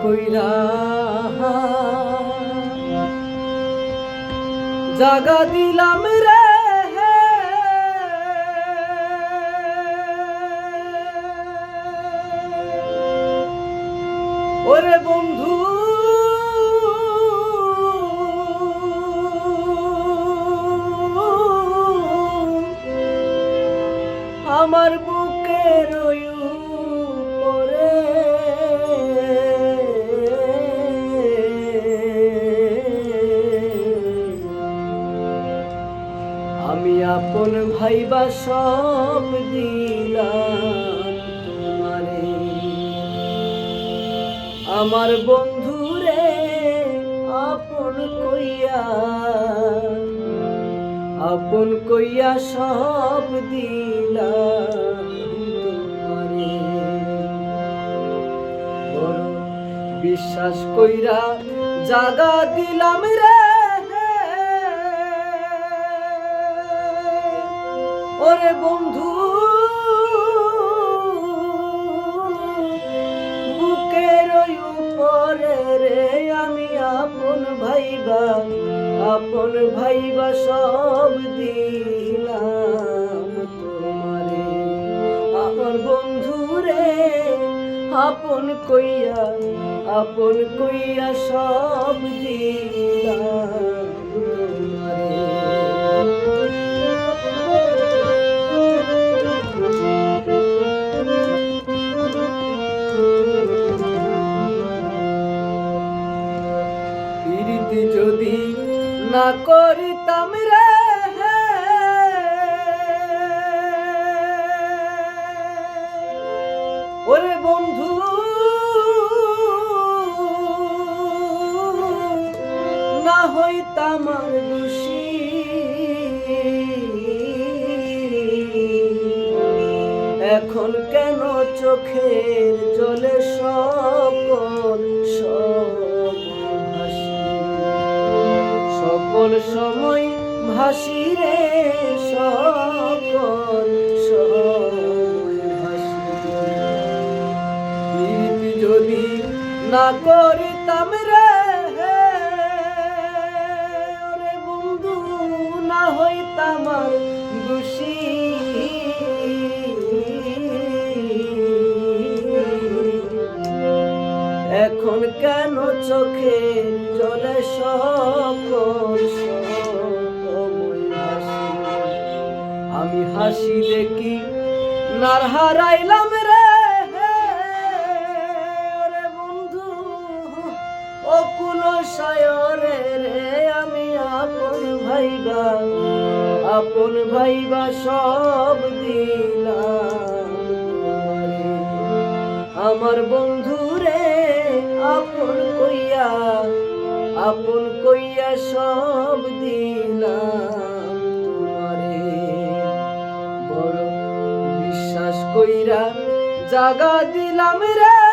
কইরা জাগা দিলাম রে ওরে বন্ধু আমার বুকের পরে আপন ভাইবা সব দিলাম তোমারে। আমার বন্ধুরে আপন কইয়া আপন কইয়া সব দিলাম তোমারে। বিশ্বাস কইরা জাগা দিলাম রে ওরে বন্ধু, বুকের উপরে রে আমি আপন ভাইবা আপন ভাইবা সব দিলাম তোমারে। আমার বন্ধু রে, আপন কইয়া আপন কইয়া সব দিলাম। না করিতাম রে ওরে বন্ধু না হইতাম আর এখন কেন চোখের জলে সকল সব সময় ভাসি রে সকল সময় ভাসি। যদি না করিতাম রে বন্ধু না হইতাম এখন কেন চোখে চলে আমি হাসি দেখি, নার হারাইলাম রে ওরে বন্ধু। অকুল সায়রে রে, আমি আপন ভাইবা আপন ভাইবা সব দিলাম আমার বন্ধু রে আপন কইয়া আপন কইয়া সব দিলাম তোমারে। বড় বিশ্বাস কইরা জাগা দিলাম রে।